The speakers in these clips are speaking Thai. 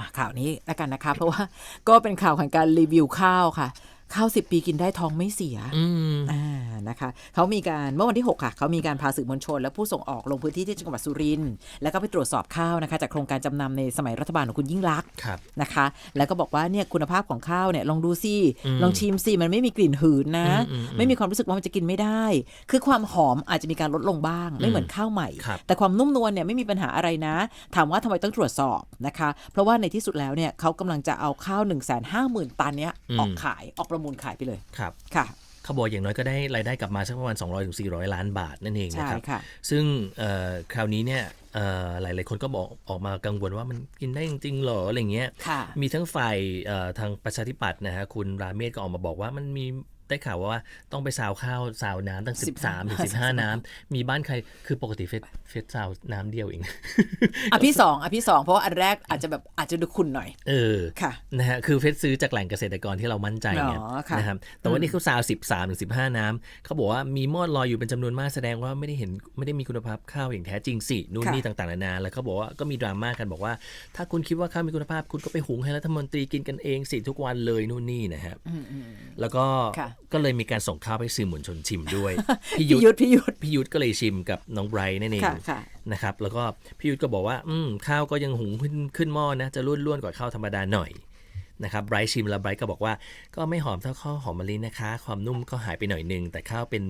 มาข่าวนี้แล้วกันนะคะ เพราะว่าก็เป็นข่าวของการรีวิวข้าวค่ะ ข้าวสิบปีกินได้ท้องไม่เสียอืมอ่า นะคะเขามีการเมื่อวันที่ 6 ค่ะเขามีการพาสื่อมวลชน และผู้ส่งออกลงพื้นที่ที่จังหวัดสุรินทร์แล้วก็ไปตรวจสอบข้าวนะคะจากโครงการจำนำในสมัยรัฐบาลของคุณยิ่งลักษณ์ครับนะคะ แล้วก็บอกว่าเนี่ยคุณภาพของข้าวเนี่ยลองดูสิอืมลองชิมสิมันไม่มีกลิ่นหืนนะอืมอืมอืมไม่มีความรู้สึกว่ามันจะกินไม่ได้ คือความหอมอาจจะมีการลดลงบ้าง ไม่เหมือนข้าวใหม่ครับแต่ความนุ่มนวลเนี่ยไม่มีปัญหาอะไรนะ ถามว่าทำไมต้องตรวจสอบนะคะ เพราะว่าในที่สุดแล้วเนี่ยเขากำลังจะเอาข้าว1 5 0 0 0 0ตันเนี้ยออกขายออกประมูลขายไปเลยครับค่ะ เขาบอกอย่างน้อยก็ได้รายได้กลับมาสักประมาณ 200-400ถึง400 ล้านบาทนั่นเองนะใช่ครับค่ะซึ่งเอ่อคราวนี้เนี่ยเอ่อหลายๆคนก็บอกออกมากังวลว่ามันกินได้จริงๆเหรออะไรเงี้ยค่ะมีทั้งฝ่ายเอ่อทางประชาธิปัตย์นะฮะคุณราเมศก็ออกมาบอกว่ามันมี ได้ข่าวว่าต้องไปซาวข้าวซาวน้ำตั้ง 13ถึง15 น้ำมีบ้านใครคือปกติเฟสเฟสซาวน้ำเดียวเองอะพี่สองอะพี่สองเพราะว่าอันแรกอาจจะแบบอาจจะดูขุ่นหน่อย เออค่ะนะฮะคือเฟสซื้อจากแหล่งเกษตรกรที่เรามั่นใจไงอ๋อค่ะนะครับแต่ว่านี่เขาซาว 13ถึง15 น้ำเขาบอกว่ามีมอดลอยอยู่เป็นจำนวนมากแสดงว่าไม่ได้เห็นไม่ได้มีคุณภาพข้าวอย่างแท้จริงสินู่นค่ะนี่ต่างๆนานาแล้วเขาบอกว่าก็มีดราม่ากันบอกว่า ถ้าคุณคิดว่าข้าวมีคุณภาพคุณก็ไปหุงให้รัฐมนตรีกินกันเองสิทุกวันเลยนู่นนี่นะฮะอืมอืมแล้วก็ค่ะก็เลยมีการส่งข้าวให้สื่อมวลชนชิมด้วยพี่พี่ยุทธยุทธพี่ยุทธพี่ยุทธก็เลยชิมกับน้องไบรท์นั่นเองค่ะค่ะนะครับ แล้วก็พี่ยุทธก็บอกว่า อืมข้าวก็ยังหุงขึ้นขึ้นหม้อนะ จะร่วนๆกว่าข้าวธรรมดาหน่อยนะครับไบรท์ชิมแล้วไบรท์ก็บอกว่าก็ไม่หอมเท่าข้าวหอมมะลินะคะ ความนุ่มก็หายไปหน่อยนึงแต่ข้าวเป็น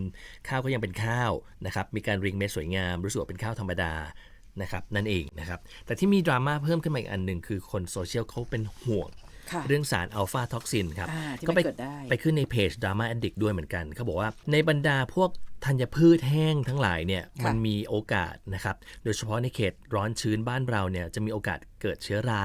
ข้าวก็ยังเป็นข้าวนะครับมีการริงเม็ดสวยงามรู้สึกว่าเป็นข้าวธรรมดานะครับนั่นเองนะครับแต่ที่มีดราม่าเพิ่มขึ้นมาอีกอันหนึ่งคือคนโซเชียลเขาเป็นห่วงค่ะ เรื่องสารอัลฟาท็อกซินครับอ่าที่ก็ไม่ไปเกิดได้ไปขึ้นในเพจ Drama Addict ด้วยเหมือนกันเขาบอกว่าในบรรดาพวกธัญพืชแห้งทั้งหลายเนี่ยค่ะมันมีโอกาสนะครับ โดยเฉพาะในเขตร้อนชื้นบ้านเราเนี่ยจะมีโอกาสเกิดเชื้อรา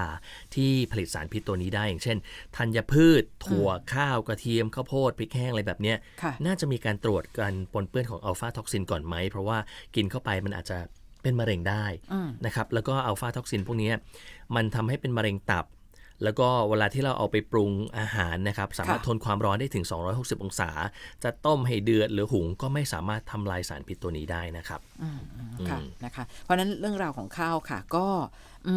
ที่ผลิตสารพิษตัวนี้ได้ อย่างเช่นธัญพืช ถั่วข้าวกระเทียมข้าวโพดพริกแห้งอะไรแบบเนี้ยค่ะน่าจะมีการตรวจการปนเปื้อนของอัลฟาท็อกซินก่อนไหม เพราะว่ากินเข้าไปมันอาจจะเป็นมะเร็งได้อืมนะครับแล้วก็อัลฟาท็อกซินพวกเนี้ยมันทำให้เป็นมะเร็งตับ แล้วก็เวลาที่เราเอาไปปรุงอาหารนะครับ สามารถค่ะทนความร้อนได้ถึง 260 องศา จะต้มให้เดือดหรือหุงก็ไม่สามารถทำลายสารพิษตัวนี้ได้นะครับอืมอืมค่ะอืมนะคะ เพราะฉะนั้นเรื่องราวของข้าวค่ะก็อื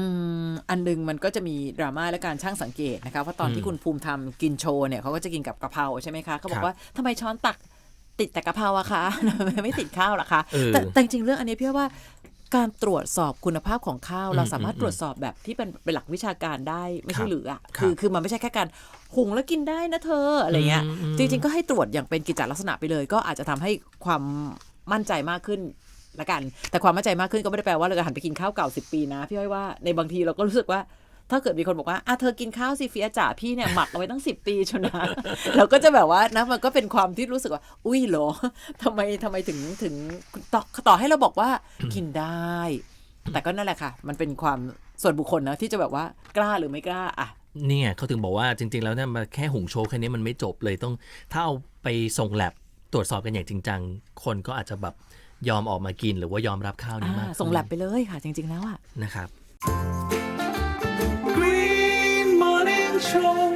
มอันหนึงมันก็จะมีดราม่าและการช่างสังเกตนะคะว่าตอนที่คุณภูมิทำกินโชว์เนี่ยเขาก็จะกินกับกะเพราใช่ไหมคะเขาบอกว่าทำไมช้อนตักติดแต่กะเพราอะคะไม่ติดข้าวหรอคะเออแต่แต่จริงๆเรื่องอันนี้พี่ว่า การตรวจสอบคุณภาพของข้าวอืมเราสามารถอืมตรวจสอบแบบที่เป็นเป็นหลักวิชาการได้ไม่ครัใช่บหรืออะครับคือคือมันไม่ใช่แค่การหุงแล้วกินได้นะเธออะไรเงี้ยอืมอืมจริง ๆ ก็ให้ตรวจอย่างเป็นกิจจลักษณะไปเลย ก็อาจจะทำให้ความมั่นใจมากขึ้นละกัน แต่ความมั่นใจมากขึ้นก็ไม่ได้แปลว่าเราจะหันไปกินข้าวเก่าสิปีนะพี่อ้อยว่าในบางทีเราก็รู้สึกว่า ถ้าเกิดมีคนบอกว่าอะเธอกินข้าวสิเฟียจ่าพี่เนี่ยหมักเอาไว้ตั้งสิปีชนะเราก็จะแบบว่านะมันก็เป็นความที่รู้สึกว่า อุ้ยเหรอทำไมทำไมถึงถึงต่อต่อให้เราบอกว่ากินได้ แต่ก็นั่นแหละค่ะ มันเป็นความส่วนบุคคลนะที่จะแบบว่ากล้าหรือไม่กล้าอะเนี่ยเขาถึงบอกว่าจริง ๆ แล้วเนี่ยมาแค่หุงโชว์แค่นี้มันไม่จบเลยต้องถ้าเอาไปส่งแลบตรวจสอบกันอย่างจริงจังคนก็อาจจะแบบยอมออกมากินหรือว่ายอมรับข้าวนี้มากอ่าส่งแลบไปเลยค่ะ จริง ๆ แล้วอะนะครับ 秋